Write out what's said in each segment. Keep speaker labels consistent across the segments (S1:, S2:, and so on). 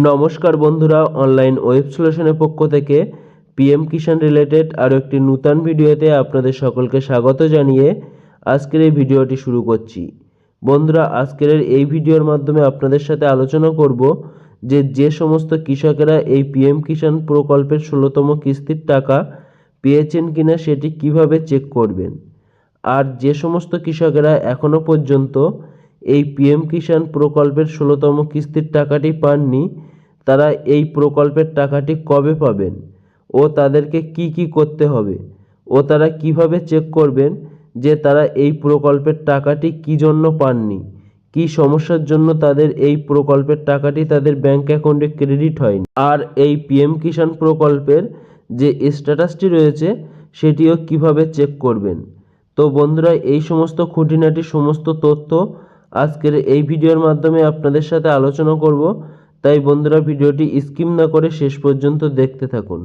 S1: নমস্কার বন্ধুরা online web সলিউশনের পক্ষ থেকে পিএম কিষাণ রিলেটেড আরও একটি নূতন ভিডিওতে আপনাদের সকলকে স্বাগত জানিয়ে আজকের এই ভিডিওটি শুরু করছি। বন্ধুরা, আজকের এই ভিডিওর মাধ্যমে আপনাদের সাথে আলোচনা করব যে যে সমস্ত কৃষকেরা এই পিএম কিষাণ প্রকল্পের ষোলোতম কিস্তির টাকা পেয়েছেন কিনা সেটি কীভাবে চেক করবেন। আর যে সমস্ত কৃষকেরা এখনও পর্যন্ত এই পিএম কিষাণ প্রকল্পের ষোলোতম কিস্তির টাকাটি পাননি, তারা এই প্রকল্পের টাকাটি কবে পাবেন ও তাদেরকে কি কি করতে হবে ও তারা কীভাবে চেক করবেন যে তারা এই প্রকল্পের টাকাটি কি জন্য পাননি, কি সমস্যার জন্য তাদের এই প্রকল্পের টাকাটি তাদের ব্যাংক অ্যাকাউন্টে ক্রেডিট হয়নি। আর এই পিএম কিষাণ প্রকল্পের যে স্ট্যাটাসটি রয়েছে, সেটিও কীভাবে চেক করবেন? তো বন্ধুরা, এই সমস্ত খুঁটিনাটি সমস্ত তথ্য আজকের এই ভিডিওর মাধ্যমে আপনাদের সাথে আলোচনা করব। তাই বন্ধুরা, ভিডিওটি স্কিম না করে শেষ পর্যন্ত দেখতে থাকুন।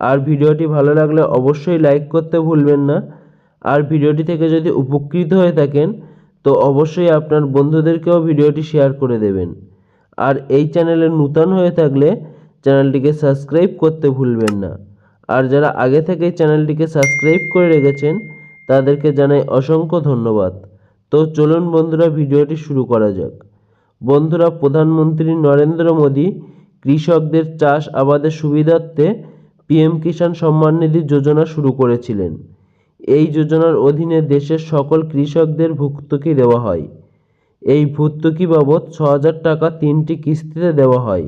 S1: আর ভিডিওটি ভালো লাগলে অবশ্যই লাইক করতে ভুলবেন না। আর ভিডিওটি থেকে যদি উপকৃত হয়ে থাকেন, তো অবশ্যই আপনার বন্ধুদেরকেও ভিডিওটি শেয়ার করে দেবেন। আর এই চ্যানেলে নূতন হয়ে থাকলে চ্যানেলটিকে সাবস্ক্রাইব করতে ভুলবেন না। আর যারা আগে থেকেই চ্যানেলটিকে সাবস্ক্রাইব করে রেখেছেন, তাদেরকে জানাই অসংখ্য ধন্যবাদ। তো চলুন বন্ধুরা ভিডিওটি শুরু করা যাক। বন্ধুরা, প্রধানমন্ত্রী নরেন্দ্র মোদী কৃষকদের চাষ আবাদের সুবিধার্থে পিএম কিষাণ সম্মান নিধি যোজনা শুরু করেছিলেন। এই যোজনার অধীনে দেশের সকল কৃষকদের ভর্তুকি দেওয়া হয়। এই ভর্তুকি বাবদ ছ হাজার টাকা তিনটি কিস্তিতে দেওয়া হয়।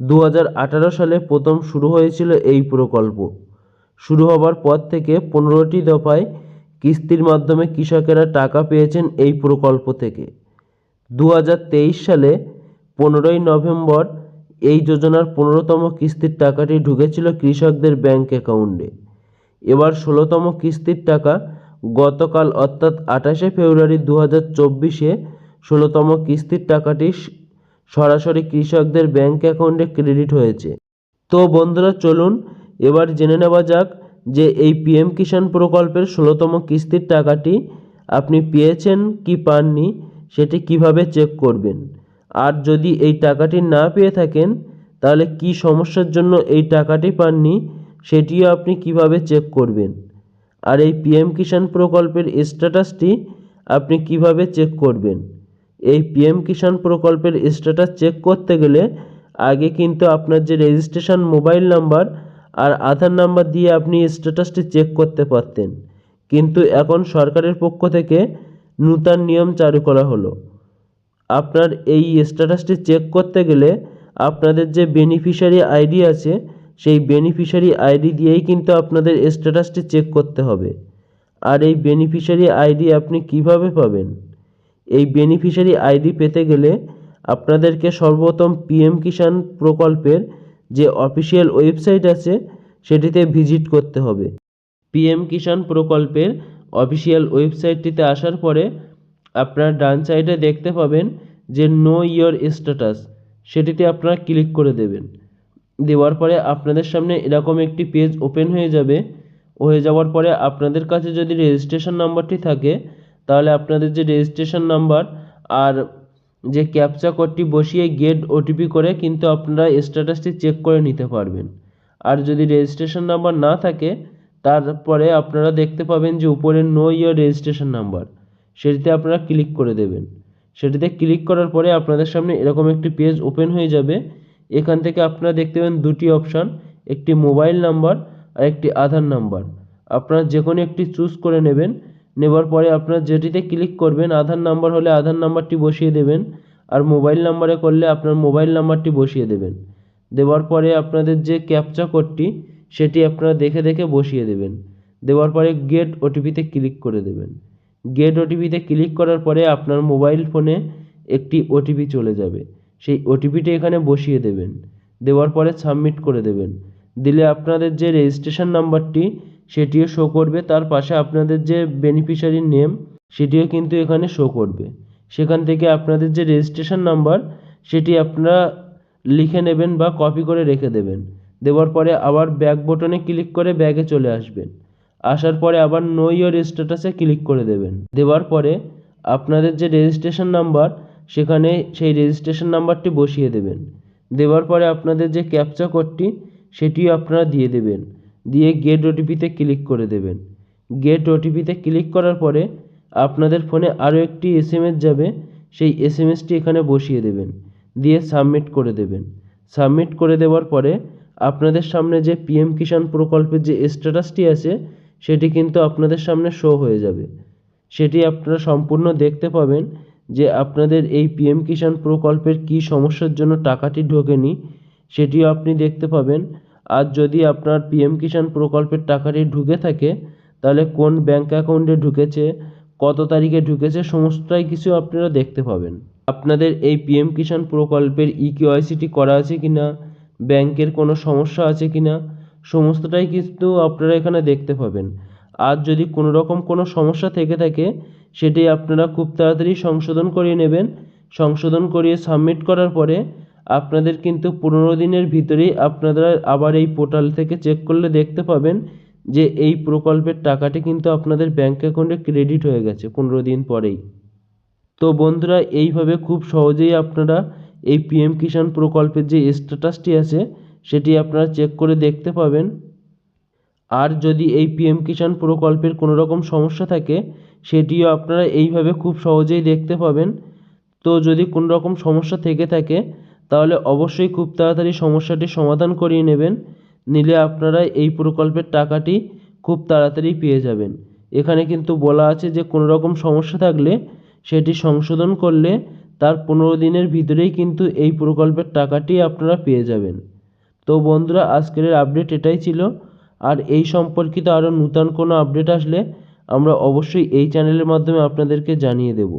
S1: দু সালে প্রথম শুরু হয়েছিল এই প্রকল্প। শুরু হবার পর থেকে পনেরোটি দফায় কিস্তির মাধ্যমে কৃষকেরা টাকা পেয়েছেন এই প্রকল্প থেকে। দু হাজার তেইশ সালে পনেরোই নভেম্বর এই যোজনার পনেরোতম কিস্তির টাকাটি ঢুকেছিল কৃষকদের ব্যাংক অ্যাকাউন্টে। এবার ষোলোতম কিস্তির টাকা গতকাল অর্থাৎ আঠাশে ফেব্রুয়ারি দু হাজার চব্বিশে ষোলোতম কিস্তির টাকাটি সরাসরি কৃষকদের ব্যাংক অ্যাকাউন্টে ক্রেডিট হয়েছে। তো বন্ধুরা, চলুন এবার জেনে নেওয়া যাক যে এই পিএম কিষাণ প্রকল্পের ষোলোতম কিস্তির টাকাটি আপনি পেয়েছেন কি পাননি, সেটি কীভাবে চেক করবেন? আর যদি এই টাকাটি না পেয়ে থাকেন, তাহলে কি সমস্যার জন্য এই টাকাটি পাননি, সেটিও আপনি কীভাবে চেক করবেন? আর এই পিএম কিষাণ প্রকল্পের স্ট্যাটাসটি আপনি কীভাবে চেক করবেন? এই পিএম কিষাণ প্রকল্পের স্ট্যাটাস চেক করতে গেলে আগে কিন্তু আপনার যে রেজিস্ট্রেশন মোবাইল নাম্বার আর আধার নাম্বার দিয়ে আপনি স্ট্যাটাসটি চেক করতে পারতেন। কিন্তু এখন সরকারের পক্ষ থেকে নূতন নিয়ম চালু করা হলো। আপনার এই স্ট্যাটাসটি চেক করতে গেলে আপনাদের যে বেনিফিশিয়ারি আইডি আছে, সেই বেনিফিশিয়ারি আইডি দিয়েই কিন্তু আপনাদের স্ট্যাটাসটি চেক করতে হবে। আর এই বেনিফিশিয়ারি আইডি আপনি কীভাবে পাবেন? এই বেনিফিশিয়ারি আইডি পেতে গেলে আপনাদেরকে সর্বপ্রথম পিএম কিষাণ প্রকল্পের যে অফিসিয়াল ওয়েবসাইট আছে, সেটিতে ভিজিট করতে হবে। পিএম কিষাণ প্রকল্পের অফিসিয়াল ওয়েবসাইটটিতে আসার পরে আপনার ডান সাইডে দেখতে পাবেন যে নো ইয়োর স্ট্যাটাস, সেটিতে আপনারা ক্লিক করে দেবেন। দেওয়ার পরে আপনাদের সামনে এরকম একটি পেজ ওপেন হয়ে যাবে। হয়ে যাওয়ার পরে আপনাদের কাছে যদি রেজিস্ট্রেশন নাম্বারটি থাকে, তাহলে আপনাদের যে রেজিস্ট্রেশন নাম্বার আর যে ক্যাপচা কোডটি বসিয়ে গেট ওটিপি করে কিন্তু আপনারা স্ট্যাটাসটি চেক করে নিতে পারবেন। আর যদি রেজিস্ট্রেশন নাম্বার না থাকে, তারপরে আপনারা দেখতে পাবেন যে উপরে নো ইয়ার রেজিস্ট্রেশন নাম্বার সেটিতে আপনারা ক্লিক করে দেবেন। সেটিতে ক্লিক করার পরে আপনাদের সামনে এরকম একটি পেজ ওপেন হয়ে যাবে। এখান থেকে আপনারা দেখতে পাবেন দুটি অপশান একটি মোবাইল নাম্বার আর একটি আধার নাম্বার আপনারা যে কোনো একটি চুজ করে নেবেন। নেবার পরে আপনার যেটিতে ক্লিক করবেন, আধার নাম্বার হলে আধার নাম্বারটি বসিয়ে দেবেন আর মোবাইল নাম্বারে করলে আপনার মোবাইল নাম্বারটি বসিয়ে দেবেন। দেওয়ার পরে আপনাদের যে ক্যাপচা কোডটি সেটি আপনারা দেখে দেখে বসিয়ে দেবেন। দেওয়ার পরে গেট ওটিপিতে ক্লিক করে দেবেন। গেট ওটিপিতে ক্লিক করার পরে আপনার মোবাইল ফোনে একটি ওটিপি চলে যাবে। সেই ওটিপিটি এখানে বসিয়ে দেবেন। দেওয়ার পরে সাবমিট করে দেবেন। দিলে আপনাদের যে রেজিস্ট্রেশন নাম্বারটি সেটিও শো করবে। তার পাশে আপনাদের যে বেনিফিশিয়ারি নেম সেটিও কিন্তু এখানে শো করবে। সেখান থেকে আপনাদের যে রেজিস্ট্রেশন নাম্বার সেটি আপনারা লিখে নেবেন বা কপি করে রেখে দেবেন। দেওয়ার পরে আবার ব্যাক বটনে ক্লিক করে ব্যাগে চলে আসবেন। আসার পরে আবার নো ইয়োর স্ট্যাটাসে ক্লিক করে দেবেন। দেওয়ার পরে আপনাদের যে রেজিস্ট্রেশন নাম্বার সেখানে সেই রেজিস্ট্রেশন নাম্বারটি বসিয়ে দেবেন। দেওয়ার পরে আপনাদের যে ক্যাপচা কোডটি সেটিও আপনারা দিয়ে দেবেন। দিয়ে গেট ওটিপিতে ক্লিক করে দেবেন। গেট ওটিপিতে ক্লিক করার পরে আপনাদের ফোনে আরও একটি এসএমএস যাবে, সেই এসএমএসটি এখানে বসিয়ে দেবেন, দিয়ে সাবমিট করে দেবেন। সাবমিট করে দেওয়ার পরে আপনাদের সামনে যে পিএম কিষাণ প্রকল্পের যে স্ট্যাটাসটি আছে, সেটি কিন্তু আপনাদের সামনে শো হয়ে যাবে। সেটি আপনারা সম্পূর্ণ দেখতে পাবেন যে আপনাদের এই পিএম কিষাণ প্রকল্পের কী সমস্যার জন্য টাকাটি ঢোকেনি, সেটিও আপনি দেখতে পাবেন। আর যদি আপনার পিএম কিষাণ প্রকল্পের টাকাটি ঢুকে থাকে, তাহলে কোন ব্যাঙ্ক অ্যাকাউন্টে ঢুকেছে, কত তারিখে ঢুকেছে, সমস্তটাই কিছু আপনারা দেখতে পাবেন। আপনাদের এই পিএম কিষাণ প্রকল্পের ই কেওয়াইসিটি করা আছে কি না ব্যাংকের কোনো সমস্যা আছে কি না সমস্তটাই কিন্তু আপনারা এখানে দেখতে পাবেন। আর যদি কোনো রকম কোনো সমস্যা থেকে থাকে, সেটি আপনারা খুব তাড়াতাড়ি সংশোধন করিয়ে নেবেন। সংশোধন করিয়ে সাবমিট করার পরে আপনাদের কিন্তু পনেরো দিনের ভিতরেই আপনারা আবার এই পোর্টাল থেকে চেক করলে দেখতে পাবেন যে এই প্রকল্পের টাকাটি কিন্তু আপনাদের ব্যাঙ্ক অ্যাকাউন্টে ক্রেডিট হয়ে গেছে পনেরো দিন পরেই। তো বন্ধুরা, এইভাবে খুব সহজেই আপনারা এই পিএম কিষাণ প্রকল্পের যে স্ট্যাটাসটি আছে, সেটি আপনারা চেক করে দেখতে পাবেন। আর যদি এই পিএম কিষাণ প্রকল্পের কোনো রকম সমস্যা থাকে, সেটিও আপনারা এইভাবে খুব সহজেই দেখতে পাবেন। তো যদি কোনো রকম সমস্যা থেকে থাকে তাহলে অবশ্যই খুব তাড়াতাড়ি সমস্যাটি সমাধান করিয়ে নেবেন, নিলে আপনারা এই প্রকল্পের টাকাটি খুব তাড়াতাড়ি পেয়ে যাবেন। এখানে কিন্তু বলা আছে যে কোনো রকম সমস্যা থাকলে সেটি সংশোধন করলে তার পনেরো দিনের ভিতরেই কিন্তু এই প্রকল্পের টাকাটি আপনারা পেয়ে যাবেন। তো বন্ধুরা, আজকের আপডেট এটাই ছিল। আর এই সম্পর্কিত আরও নূতন কোনো আপডেট আসলে আমরা অবশ্যই এই চ্যানেলের মাধ্যমে আপনাদেরকে জানিয়ে দেব।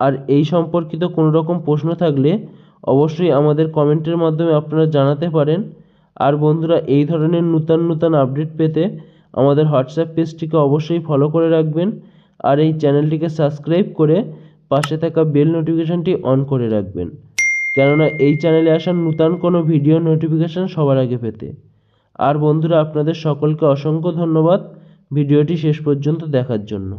S1: আর এই সম্পর্কিত কোনো রকম প্রশ্ন থাকলে অবশ্যই আমাদের কমেন্টের মাধ্যমে আপনারা জানাতে পারেন। আর বন্ধুরা, এই ধরনের নূতন নূতন আপডেট পেতে আমাদের হোয়াটসঅ্যাপ পেজটিকে অবশ্যই ফলো করে রাখবেন। আর এই চ্যানেলটিকে সাবস্ক্রাইব করে পাশে থাকা বেল নোটিফিকেশানটি অন করে রাখবেন। কেননা এই চ্যানেলে আসা নূতন কোনো ভিডিও নোটিফিকেশান সবার আগে পেতে। আর বন্ধুরা, আপনাদের সকলকে অসংখ্য ধন্যবাদ ভিডিওটি শেষ পর্যন্ত দেখার জন্য।